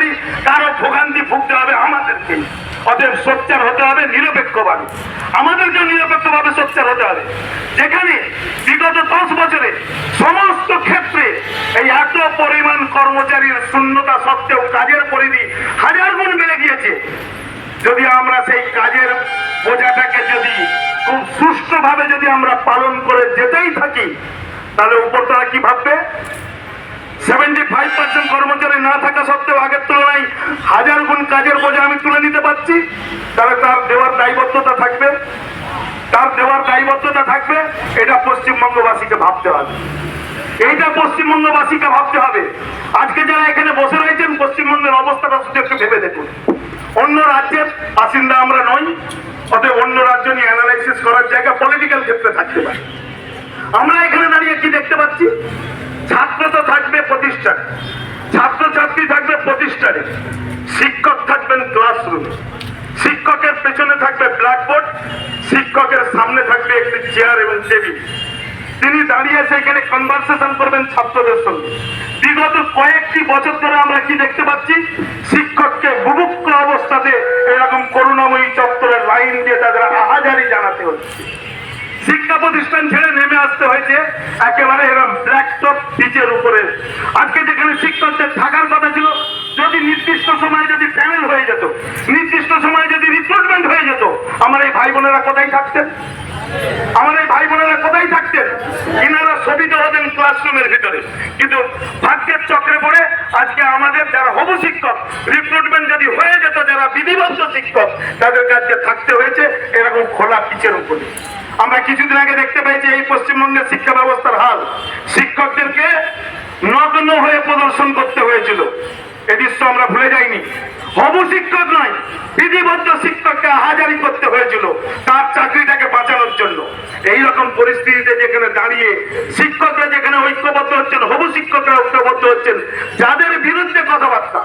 করি, তারও ভোগান্তি ভুগতে হবে আমাদেরকে। অতএব সোচ্চার হতে হবে, নিরপেক্ষভাবে। আমাদেরকে নিরপেক্ষভাবে সোচ্চার হতে হবে। যেখানে বিগত দশ বছরে সমস্ত ক্ষেত্রে এই এত পরিমাণ কর্মচারীর শূন্যতা সত্ত্বেও কাজের পরিধি হাজার গুণ বেড়ে গিয়েছে। যদি আমরা সেই কাজের বোঝাটাকে যদি খুব সুষ্ঠুভাবে যদি আমরা পালন করে যেতেই থাকি, তাহলে উপরতলা কি ভাববে? পার্সেন্ট কর্মচারী না থাকা সত্ত্বেও আগের তুলনায় হাজার গুণ কাজের বোঝা আমি তুলে নিতে পারছি। তাহলে তার দেওয়ার দায়বদ্ধতা থাকবে। তার দেওয়ার দায়বদ্ধতা থাকবে, এটা পশ্চিমবঙ্গবাসীকে ভাবতে হবে। এইটা পশ্চিমবঙ্গবাসীকে ভাবতে হবে। আজকে যারা এখানে বসে রয়েছেন, পশ্চিমবঙ্গের অবস্থাটা শুধু একটু ভেবে দেখুন। অন্য রাজ্যের বাসিন্দা আমরা নই, অতএব অন্য রাজ্য নিয়ে অ্যানালাইসিস করার জায়গা পলিটিক্যাল ক্ষেত্রে থাকতে পারে। আমরা এখানে দাঁড়িয়ে কি দেখতে পাচ্ছি ছাত্র তো থাকবে প্রতিষ্ঠানে। ছাত্র ছাত্রী থাকবে প্রতিষ্ঠানে। শিক্ষক থাকবেন ক্লাসরুমে শিক্ষকের পেছনে থাকবে ব্ল্যাকবোর্ড শিক্ষকের সামনে থাকবে একটি চেয়ার এবং টেবিল তিনি দাঁড়িয়ে সেখানে কনভারসেশন করবেন ছাত্রদের সঙ্গে। বিগত কয়েকটি বছর ধরে আমরা কি দেখতে পাচ্ছি? শিক্ষককে বুভুক্ষ অবস্থাতে এরকম করুণাময়ী চত্বরের লাইন দিয়ে তাদের আহাজারি জানাতে হচ্ছে। শিক্ষা প্রতিষ্ঠান ছেড়ে নেমে আসতে হয়েছে। একেবারে এরকম ব্ল্যাকটপ পিচের উপরে। আজকে যেখানে শিক্ষকদের থাকার কথা ছিল, যদি নির্দিষ্ট সময় যদি প্যানেল হয়ে যেত, নির্দিষ্ট সময় রিক্রুটমেন্ট হয়ে যেত। আমার এই ভাই বোনেরা কোথায় থাকতেন? আমার এই ভাই বোনেরা কোথায় থাকতেন? ইনারা শোভিত হতেন ক্লাসরুমের ভিতরে। কিন্তু ভাগ্যের চক্রে পড়ে আজকে আমাদের যারা হবু শিক্ষক রিক্রুটমেন্ট যদি হয়ে যেত, যারা বিধিবদ্ধ শিক্ষক, তাদেরকে আজকে থাকতে হয়েছে এরকম খোলা পিচের উপরে। আমরা কিছুদিন আগে দেখতে পেয়েছি এই পশ্চিমবঙ্গের শিক্ষা ব্যবস্থার হাল। শিক্ষকদেরকে নগ্ন হয়ে প্রদর্শন করতে হয়েছিল। এ দৃশ্য আমরা ভুলে যাইনি। হবু শিক্ষক নয়, বিধিবদ্ধ শিক্ষককে হাজারি করতে হয়েছিল, তার চাকরিটাকে বাঁচানোর জন্য। এই রকম পরিস্থিতিতে যেখানে দাঁড়িয়ে শিক্ষকরা যেখানে ঐক্যবদ্ধ হচ্ছেন, হবু শিক্ষকরা ঐক্যবদ্ধ হচ্ছেন, যাদের বিরুদ্ধে কথাবার্তা,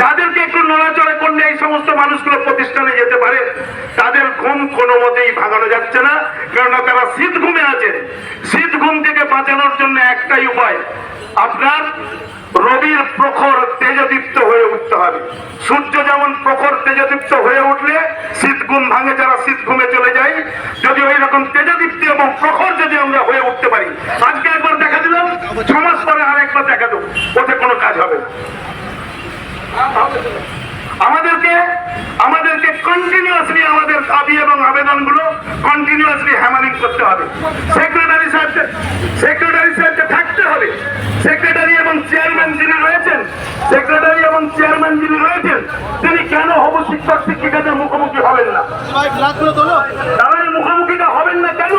যাদেরকে একটু নড়াচড়া করলে এই সমস্ত মানুষগুলো প্রতিষ্ঠানে যেতে পারে, তাদের ঘুম কোনো মতেই ভাঙানো যাচ্ছে না, কেননা তারা শীত ঘুমে আছেন। শীত ঘুম থেকে বাঁচানোর জন্য একটাই উপায়, আপনার রবির প্রখর তেজদীপ্ত হয়ে উঠতে হবে। সূর্য যেমন প্রখর তেজদীপ্ত হয়ে উঠলে শীত গুম ভাঙে, যারা শীত ঘুমে চলে যায়, যদি ওই রকম তেজদীপ্ত এবং প্রখর যদি আমরা হয়ে উঠতে পারি, আজকে একবার দেখা দিলাম ছমাস মাস পরে আর একবার দেখা দেবো, ওতে কোনো কাজ হবে না। আমাদেরকে আমাদেরকে কন্টিনিউয়াসলি আমাদের দাবি এবং আবেদনগুলো কন্টিনিউয়াসলি হ্যামারিং করতে হবে। সেক্রেটারি সাহেবকে সেক্রেটারি সাহেবকে থাকতে হবে। সেক্রেটারি এবং চেয়ারম্যান যিনি রয়েছেন সেক্রেটারি এবং চেয়ারম্যান যিনি রয়েছেন, তিনি কেন হবু শিক্ষক শিক্ষিকাদের মুখোমুখি হবেন না? তাহলে মুখোমুখিটা হবেন না কেন?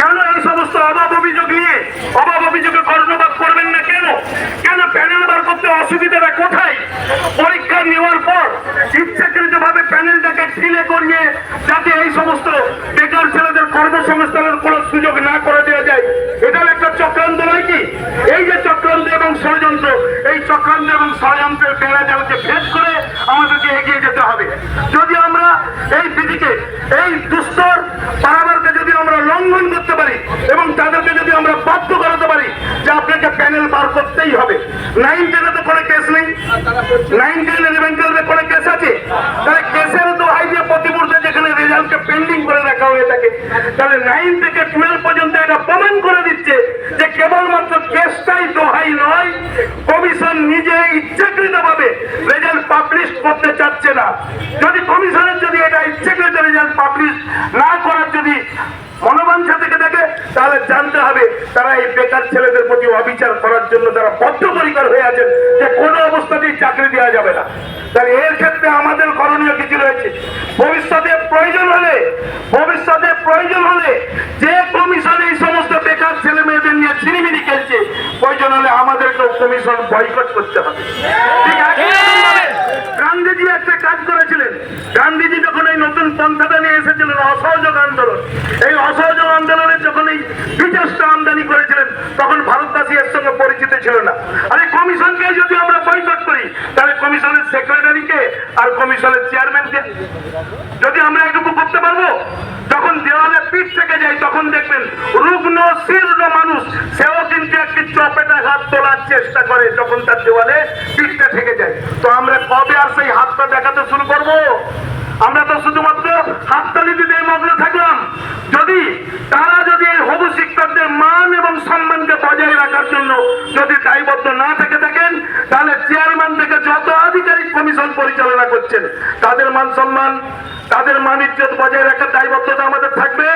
কেন এই সমস্ত অভাব অভিযোগ নিয়ে, অভাব অভিযোগে কর্ণপাত করবেন না কেন? কেন প্যানেল বার করতে অসুবিধাটা কোথায় পরীক্ষা নেওয়ার পর ইচ্ছাকৃত ভাবে প্যানেলটাকে ঢিলে করিয়ে যাতে এই সমস্ত বেকার ছেলেদের কর্মসংস্থানের সুযোগ না করে দেওয়া যায়। একটা চক্রান্ত, নয় কি? এই যে চক্রান্ত এবং ষড়যন্ত্র, এই চক্রান্ত এবং ষড়যন্ত্রের বেড়া ভেদ করে আমাদেরকে এগিয়ে যেতে হবে। যদি আমরা এই বিধিকে, এই দুস্তর পারাবারকে যদি আমরা লঙ্ঘন করতে পারি এবং তাদেরকে যদি আমরা বাধ্য করাতে পারি যে আপনাকে প্যানেল বার করতেই হবে। নাইন টেনে তো কোনো কেস নেই। নাইন টেন ইলেভেন টুয়েলভে কোনো কেস আছে তাহলে কেসের তো হাই যে প্রতি মুহূর্তে যেখানে রেজাল্টকে পেন্ডিং করে রাখা হয়ে থাকে তাহলে নাইন থেকে টুয়েলভ পর্যন্ত এটা প্রমাণ করে দিচ্ছে যে কেবলমাত্র কেসটাই দোহাই নয়, কমিশন নিজে ইচ্ছাকৃত ভাবে রেজাল্ট পাবলিশ করতে চাচ্ছে না। যদি কমিশনের যদি এটা ইচ্ছাকৃত রেজাল্ট পাবলিশ না করার যদি মনোবাঞ্ছা থেকে থাকে তাহলে জানতে হবে তারা এই বেকার ছেলেদের প্রতি অবিচার করার জন্য তারা বদ্ধপরিকর হয়ে আছেন যে কোনো অবস্থাতেই চাকরি দেওয়া যাবে না। তাহলে এর ক্ষেত্রে আমাদের করণীয় কিছু রয়েছে। ভবিষ্যতে প্রয়োজন হলে ভবিষ্যতে প্রয়োজন হলে যে কমিশন এই সমস্ত বেকার ছেলে মেয়েদের নিয়ে ছিনিমিনি খেলছে প্রয়োজন হলে আমাদেরকেও কমিশন বয়কট করতে হবে। ঠিক আছে? গান্ধীজি একটা কাজ করেছিলেন গান্ধীজি যখন এই নতুন পন্থাটা নিয়ে এসেছিলেন, অসহযোগ আন্দোলন, এই অসহযোগ আন্দোলনের যখন এই বিচেষ্টা আমদানি করেছিলেন, তখন ভারতবাসী এর সঙ্গে পরিচিত ছিল না। আরে কমিশনকে যদি আমরা বয়কট করি, তাহলে কমিশনের সেক্রেটারিকে আর কমিশনের চেয়ারম্যানকে যদি আমরা এটুকু করতে পারব? পিঠ থেকে যাই তখন দেখবেন রুগ্ন, শীর্ণ মানুষ, সেও কিন্তু একটি চপেটা হাত তোলার চেষ্টা করে যখন তার দেওয়ালে পিঠটা থেকে যায়। তো উঠে আর সেই হাতটা দেখাতে শুরু করব? আমরা তো শুধুমাত্র হাততালি দিতে মগ্ন থাকলাম। যদি তারা যদি এই হবু শিক্ষকদের মান এবং সম্মানকে বজায় রাখার জন্য যদি দায়বদ্ধ না থেকে থাকেন, তাহলে চেয়ারম্যান পরিচালনা করছেন। তাদের মান সম্মান, তাদের মান ইজ্জত বজায় রাখার দায়বদ্ধতা আমাদের থাকবে?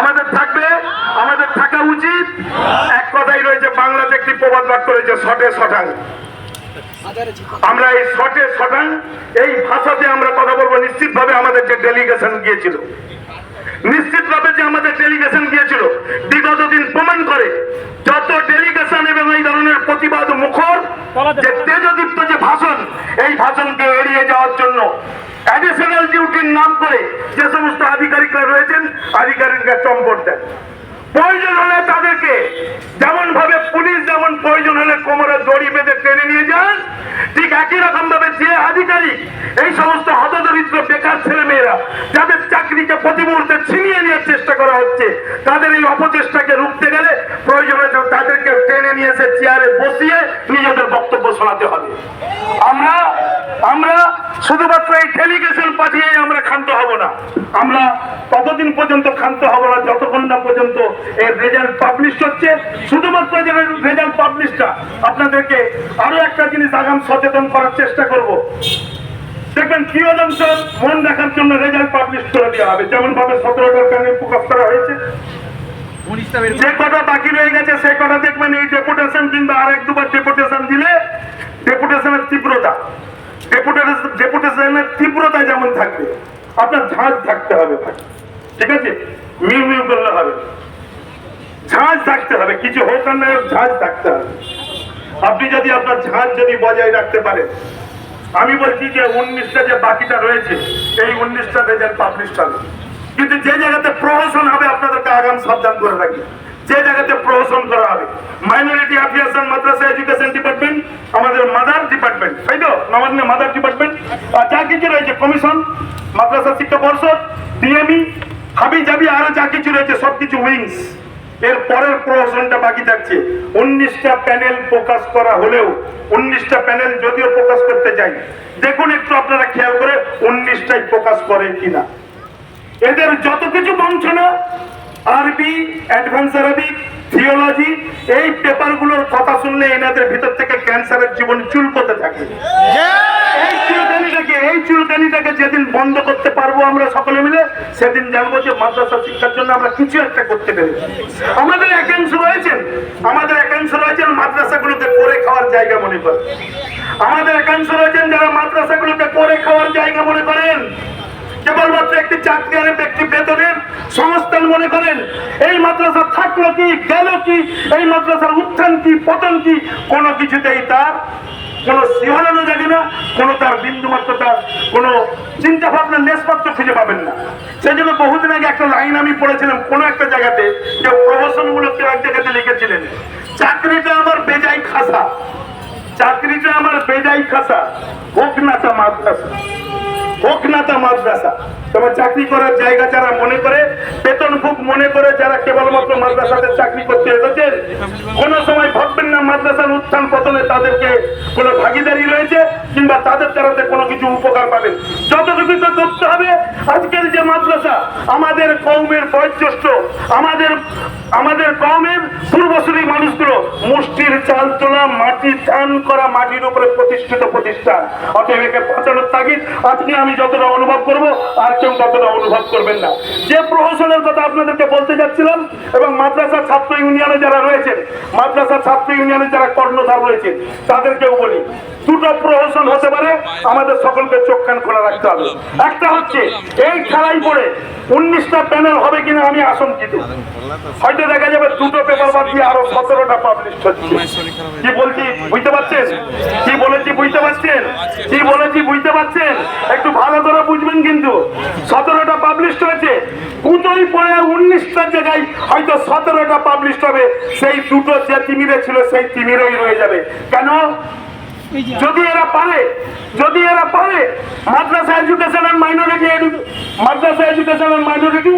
আমাদের থাকবে? আমাদের থাকা উচিত? এক কথাই রয়েছে, বাংলাতে একটি প্রবাদ বাক্য রয়েছে, শটে শটাং। আমরা এই শটে শটাং, এই ভাষাতে আমরা কথা বলব, নিশ্চিতভাবে আমাদের যে ডেলিগেশন গিয়েছিল। নিশ্চিতভাবে যে আমাদের ডেলিগেশন গিয়েছিল, বিগত দিন প্রমাণ করে যত ডেলিগেশন এবং এই ধরনের প্রতিবাদ মুখর, যে তেজদীপ্ত যে ভাষণ, এই ভাষণকে এড়িয়ে যাওয়ার জন্য অ্যাডিশনাল ডিউটির নাম করে যে সমস্ত আধিকারিকরা রয়েছেন, আধিকারিকরা চম্পট দেন। প্রয়োজন হলে তাদেরকে যেমন ভাবে পুলিশ, যেমন প্রয়োজন হলে কোমরে দড়ি বেঁধে টেনে নিয়ে যান, ঠিক একই রকম ভাবে যে আধিকারিক, এই সমস্ত হতদরিদ্র বেকার ছেলে মেয়েরা যাদের প্রতি মুহূর্তে ছিনিয়ে নেওয়ার চেষ্টা করা হচ্ছে। তাদের এই অপচেষ্টাকে রুখতে গেলে প্রয়োজন তাদেরকে টেনে নিয়ে এসে চেয়ারে বসিয়ে নিজেদের বক্তব্য শোনাতে হবে। আমরা আমরা শুধুমাত্র এই ডেলিগেশন পাঠিয়ে আমরা ক্ষান্ত হব না। আমরা ততদিন পর্যন্ত ক্ষান্ত হব না, যতক্ষণ না পর্যন্ত এর রেজাল্ট পাবলিশ হচ্ছে। শুধুমাত্র যে রেজাল্ট পাবলিশটা আপনাদেরকে আরও একটা জিনিস আগাম সচেতন করার চেষ্টা করব। দেখবেন কিয়দংশ মন দেখার জন্য রেজাল্ট পাবলিশ করে দেওয়া হবে। যেমন ভাবে সতেরোটার প্যানেল প্রকাশ করা হয়েছে। যে কটা বাকি রয়ে গেছে সে কটা দেখবেন এই ডেপুটেশন কিংবা আর এক দুবার ডেপুটেশন দিলে ডেপুটেশনের তীব্রতা। ডেপুটেশনের তীব্রতা যেমন থাকবে আপনার ঝাঁজ থাকতে হবে ভাই। ঠিক আছে? মিউ মিউ করলে হবে। ঝাঁজ থাকতে হবে কিছু হোক আর না ঝাঁজ থাকতে হবে। আপনি যদি আপনার ঝাঁজ যদি বজায় রাখতে পারেন আমি বলছি যে উনিশটা যে বাকিটা রয়েছে, এই উনিশটা রেজাল্ট পাবলিশ হবে। কিন্তু যে জায়গাতে প্রহসন হবে, আপনাদেরকে আগাম সাবধান করে রাখি। যে জায়গাতে প্রহসন করা হবে মাইনরিটি অ্যাফেয়ার্স মাদ্রাসা এডুকেশন ডিপার্টমেন্ট আমাদের মাদার ডিপার্টমেন্ট তাই তো? নবান্ন মাদার ডিপার্টমেন্ট আর যা কিছু রয়েছে কমিশন মাদ্রাসা শিক্ষা পর্ষদ ডিএমই হাবি জাবি আরও যা কিছু রয়েছে, সবকিছু উইংস এর পরের প্রহসনটা বাকি থাকছে। উনিশটা প্যানেল প্রকাশ করা হলেও, উনিশটা প্যানেল যদিও প্রকাশ করতে চাই, দেখুন একটু আপনারা খেয়াল করে উনিশটাই প্রকাশ করে কিনা। এদের যত কিছু বঞ্চনা, আরবি, অ্যাডভান্স আরবিক থিওলজি এই পেপারগুলোর কথা শুনলে এনাদের ভিতর থেকে ক্যান্সারের জীবন চুলকোতে থাকে। এই চুলকানিটাকে এই চুলকানিটাকে যেদিন বন্ধ করতে পারব আমরা সকলে মিলে সেদিন জানব যে মাদ্রাসা শিক্ষার জন্য আমরা কিছু একটা করতে পেরেছি। আমাদের একাংশ রয়েছেন আমাদের একাংশ রয়েছেন মাদ্রাসাগুলোকে করে খাওয়ার জায়গা মনে করেন। আমাদের একাংশ রয়েছেন যারা মাদ্রাসাগুলোকে করে খাওয়ার জায়গা মনে করেন। কেবলমাত্র একটি চাকরিয়ানের ব্যক্তি বেতনের সংস্থান মনে করেন, এই মাদ্রাসা থাকল কি, গেল কি, এই মাদ্রাসার উত্থান কি, পতন কি, কোনো কিছুতেই তার কোন শিহরণও জাগে না, কোন তার বিন্দু মাত্র তার কোন চিন্তা ভাবনা নেশমাত্র খুঁজে পাবেন না। সেই জন্য বহুদিন আগে একটা লাইন আমি পড়েছিলাম কোন একটা জায়গাতে যে প্রহসন মূলক কেউ এক জায়গাতে লিখেছিলেন, চাকরিটা আমার বেজাই খাসা, চাকরিটা আমার বেজাই খাসা, হোক না তা মাদ্রাসা। হোক মাদ্রাসা। তোমার চাকরি করার জায়গা যারা মনে করে, বেতন ভুক মনে করে যারা কেবলমাত্র মাদ্রাসাতে চাকরি করতে এসেছেন, কোন সময় ভাববেন না মাদ্রাসার উত্থান পতনে তাদেরকে কোনো ভাগিদারি রয়েছে, কিংবা তাদের দ্বারাতে কোনো কিছু উপকার পাবেন। যতটুকু তো করতে হবে, আজকের যে মাদ্রাসা আমাদের কৌমের বয়োজ্যেষ্ঠ, আমাদের আমাদের কৌমের পূর্বসূরি মানুষগুলো মুষ্টির চাল তোলা মাটি ধান করা মাটির উপরে প্রতিষ্ঠিত প্রতিষ্ঠান। অতএব একে বাঁচানোর তাগিদ আজকে আমি যতটা অনুভব করব, আর কেউ ততটা অনুভব করবেন না। যে প্রহসনের কথা আপনাদেরকে বলতে যাচ্ছিলাম, এবং মাদ্রাসা ছাত্র ইউনিয়নে যারা রয়েছেন, মাদ্রাসা ছাত্র ইউনিয়নে যারা কর্ণধার রয়েছেন, তাদেরকেও বলি দুটো প্রহসন হতে পারে, আমাদের সকলকে চোখ কান খোলা রাখতে হবে। একটা হচ্ছে, এই খেলাই পড়ে উনিশটা প্যানেল হবে কিনা আমি আশঙ্কিত। হয়তো দেখা যাবে দুটো পেপার বাদ দিয়ে আরও সতেরোটা পাবলিশ হচ্ছে। কি বলছি, বুঝতে পারছেন? কি বলেছি বুঝতে পারছেন? কি বলেছি বুঝতে পারছেন? একটু ভালো করে বুঝবেন কিন্তু। সতেরোটা পাবলিশ হয়েছে। দুটোই পরে উনিশটার জায়গায় হয়তো সতেরোটা পাবলিশ হবে। সেই দুটো যে তিমিরে ছিল, সেই তিমিরেই রয়ে যাবে। কেন? যদি এরা পারে, যদি এরা পারে, মাদ্রাসা education and minority Madrasa education and minority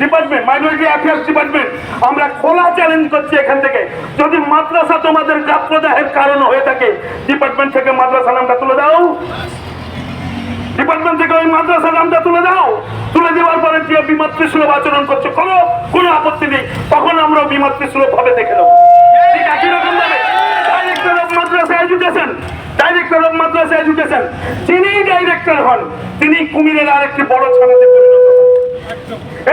department minority affairs department আমরা খোলা চ্যালেঞ্জ করছি এখান থেকে। যদি মাদ্রাসা তোমাদের গাত্রদাহের কারণ হয়ে থাকে ডিপার্টমেন্ট থেকে মাদ্রাসা নামটা তুলে দাও। ডিপার্টমেন্ট থেকে ওই মাদ্রাসা নামটা তুলে দাও। তুলে দেওয়ার পরে যে বিমাতৃসুলভ আচরণ করছে, কোনো কোনো আপত্তি নেই। তখন আমরা বিমাতৃসুলভ ভাবে দেখে নেব। ঠিক একই রকম ভাবে। মাদ্রাসা এডুকেশন ডাইরেক্টর এডুকেশন যিনি ডাইরেক্টর হন। তিনি কুমিরের আরেকটি বড় ছানাতে পরিণত হন।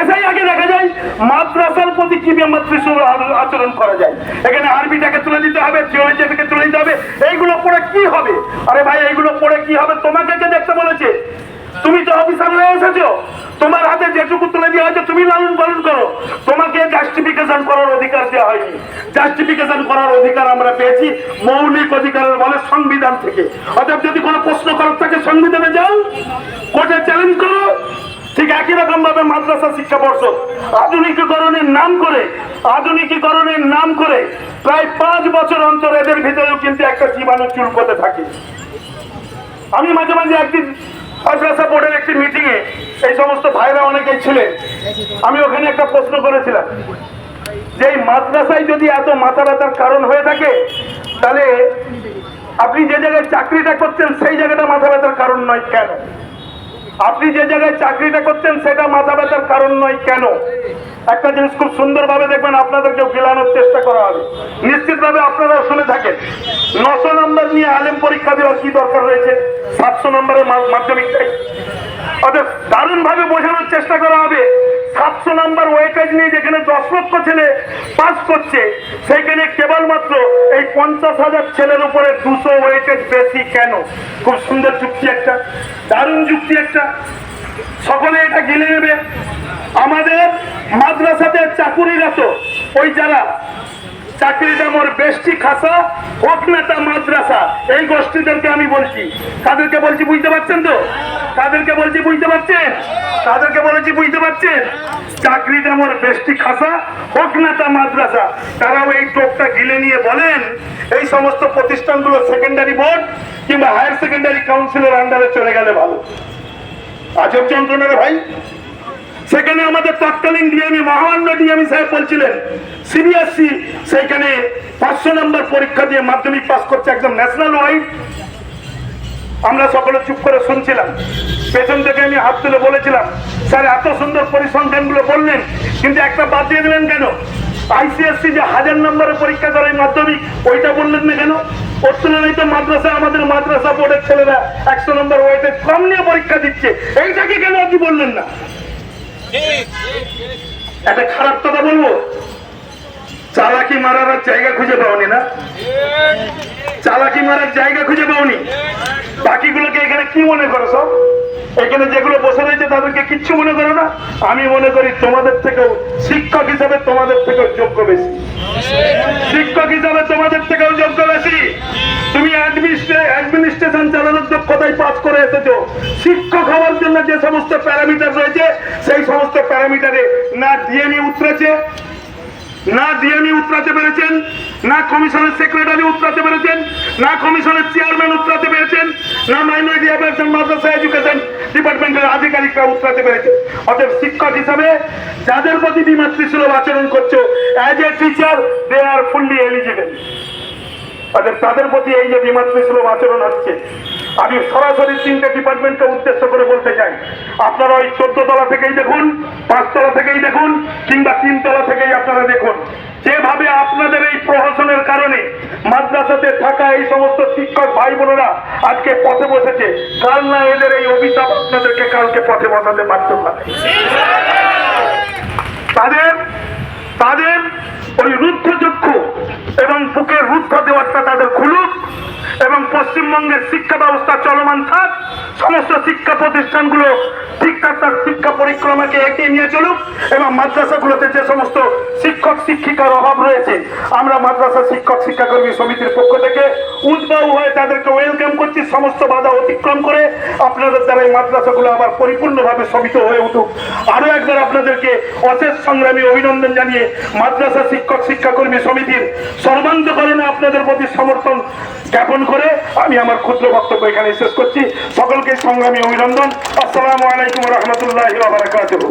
এটাই আগে দেখা যায়, মাদ্রাসার প্রতি কি মাতৃসুর আচরণ করা যায়। এখানে আরবিটাকে তুলে দিতে হবে জিওলজিটাকে তুলে দিতে হবে। এইগুলো পড়ে কি হবে? আরে ভাই, এইগুলো পড়ে কি হবে? তোমাকে কে দেখতে বলেছে? তুমি তো অফিসার হয়ে এসেছ। তোমার হাতে যেটুকু তুলে দেওয়া হয়েছে, তুমি লালন পালন করো। তোমাকে জাস্টিফিকেশন করার অধিকার দেওয়া হয়নি। জাস্টিফিকেশন করার অধিকার আমরা পেয়েছি মৌলিক অধিকারের বলে সংবিধান থেকে। অর্থাৎ যদি কোনো প্রশ্ন করার থাকে সংবিধানে যাও, কোর্টে চ্যালেঞ্জ করো। ঠিক একই রকম ভাবে মাদ্রাসা শিক্ষা পর্ষদ আধুনিকীকরণের নাম করে, আধুনিকীকরণের নাম করে প্রায় পাঁচ বছর অন্তর এদের ভিতরেও কিন্তু একটা জীবাণু চুলকোতে থাকে। আমি মাঝে মাঝে একদিন মাদ্রাসা বোর্ডের একটি মিটিংয়ে এই সমস্ত ভাইরা অনেকেই ছিলেন। আমি ওখানে একটা প্রশ্ন করেছিলাম যে এই মাদ্রাসায় যদি এত মাথা ব্যথার কারণ হয়ে থাকে, তাহলে আপনি যে জায়গায় চাকরিটা করছেন, সেই জায়গাটা মাথা ব্যথার কারণ নয় কেন? আপনি যে জায়গায় চাকরিটা করছেন, সেটা মাথা ব্যথার কারণ নয় কেন? একটা জিনিস খুব সুন্দরভাবে দেখবেন আপনাদেরকে গেলানোর চেষ্টা করা হবে। নিশ্চিতভাবে আপনারা শুনে থাকেন। নশো নম্বর নিয়ে আলেম পরীক্ষা দেওয়ার কি দরকার রয়েছে? সাতশো নম্বরের মাধ্যমিকটাই। অর্থাৎ দারুণ ভাবে বোঝানোর চেষ্টা করা হবে। সাতশো নাম্বার ওয়েটেজ নিয়ে যেখানে দশ লক্ষ ছেলে পাস করছে, সেইখানে কেবলমাত্র এই পঞ্চাশ হাজার ছেলের উপরে দুশো ওয়েটেজ বেশি কেন? খুব সুন্দর যুক্তি একটা, দারুণ যুক্তি একটা। সকলে এটা গিলে নেবে। আমাদের মাদ্রাসাতে চাকুরিরত ওই যারা চাকরিটা মোর খাসা মাদ্রাসা, এই আমি বলছি। তাদেরকে বলছি, বুঝতে পারছেন তো? তাদেরকে বুঝতে পারছেন? তাদেরকে বুঝতে পারছেন? চাকরিটা মোর খাসা, হোক মাদ্রাসা। তারাও এই টোপটা গিলে নিয়ে বলেন, এই সমস্ত প্রতিষ্ঠানগুলো সেকেন্ডারি বোর্ড কিংবা হায়ার সেকেন্ডারি কাউন্সিলের আন্ডারে চলে গেলে ভালো। আজব যন্ত্রণা ভাই। সেখানে আমাদের তৎকালীন ডিএমই মহামান্য ডিএমই সাহেব বলছিলেন সিবিএসসি সেইখানে পাঁচশো নম্বর পরীক্ষা দিয়ে মাধ্যমিক পাস করছে একদম ন্যাশনাল ওয়াইড আমরা সকলে চুপ করে শুনছিলাম। পেছন থেকে আমি হাত তুলে বলেছিলাম, স্যার, এত সুন্দর পরিসংখ্যানগুলো বললেন, কিন্তু একটা বাদ দিয়ে দিলেন কেন? আইসিএসসি যে হাজার নম্বরের পরীক্ষা করে মাধ্যমিক, ওইটা বললেন না কেন? ওর তুলনায় তো মাদ্রাসা, আমাদের মাদ্রাসা বোর্ডের ছেলেরা একশো নম্বর ওয়েটে কম নিয়ে পরীক্ষা দিচ্ছে। এইটাকে কেন আপনি বললেন না? একটা খারাপ কথা বলব? চালাকি মারার জায়গা খুঁজে পাওনি না? চালাকি মারার জায়গা খুঁজে পাওনি? বাকিগুলোকে এখানে কি মনে করো সব? এখানে যেগুলো বসে রয়েছে তাদেরকে কিচ্ছু মনে করো না। আমি মনে করি তোমাদের থেকেও শিক্ষক হিসাবে তোমাদের থেকেও যোগ্য বেশি। শিক্ষক হিসাবে তোমাদের থেকেও যোগ্য বেশি। তুমি অ্যাডমিনিস্ট্রেশন চালানোর দক্ষতায় পাস করে এসেছ। শিক্ষক হওয়ার জন্য যে সমস্ত প্যারামিটার রয়েছে, সেই সমস্ত প্যারামিটারে না ডিএমই উতরেছে না ডিএমই উতরাতে পেরেছেন, না কমিশনের সেক্রেটারি উতরাতে পেরেছেন, না কমিশনের চেয়ারম্যান উতরাতে পেরেছেন, না মাইনরিটি অ্যাফেয়ার্স মাদ্রাসা এডুকেশন ডিপার্টমেন্টের আধিকারিকরা উতরাতে পেরেছে অতএব শিক্ষক হিসাবে যাদের প্রতি বিমাতৃসুলভ আচরণ করছ as a teacher they are fully eligible অতএব তাদের প্রতি এই যে বিমাতৃসুলভ আচরণ হচ্ছে আমি সরাসরি তিনটে ডিপার্টমেন্টকে উদ্দেশ্য করে বলতে চাই। আপনারা ওই চোদ্দ তলা থেকেই দেখুন পাঁচতলা থেকেই দেখুন, কিংবা তিনতলা থেকেই আপনারা দেখুন। যেভাবে আপনাদের এই প্রহসনের কারণে মাদ্রাসাতে থাকা এই সমস্ত শিক্ষক ভাই বোনেরা আজকে পথে বসেছে, কাল না এদের এই অভিশাপ আপনাদেরকে কালকে পথে বসাতে বাধ্য করে তাদের তাদের ওই রুদ্ধ চক্ষু এবং বুকের রুদ্ধ দেওয়ারটা তাদের খুলুক এবং পশ্চিমবঙ্গের শিক্ষা ব্যবস্থা চলমান থাক, সমস্ত শিক্ষা প্রতিষ্ঠানগুলো ঠিকঠাক তার শিক্ষা পরিক্রমাকে এগিয়ে নিয়ে চলুক এবং মাদ্রাসাগুলোতে যে সমস্ত শিক্ষক শিক্ষিকার অভাব রয়েছে আমরা মাদ্রাসা শিক্ষক, শিক্ষাকর্মী সমিতির পক্ষ থেকে উদ্বাউ হয়ে তাদেরকে ওয়েলকাম করছি। সমস্ত বাধা অতিক্রম করে আপনাদের দ্বারা এই মাদ্রাসাগুলো আবার পরিপূর্ণভাবে শোভিত হয়ে উঠুক। আরও একবার আপনাদেরকে অশেষ সংগ্রামী অভিনন্দন জানিয়ে মাদ্রাসা শিক্ষক, শিক্ষাকর্মী সমিতির সর্বান্তকরণে আপনাদের প্রতি সমর্থন জ্ঞাপন করে আমি আমার ক্ষুদ্র বক্তব্য এখানে শেষ করছি। সকলকে সংগ্রামী অভিনন্দন। আসসালামু আলাইকুম রহমতুল্লাহ বারাকাতুহু।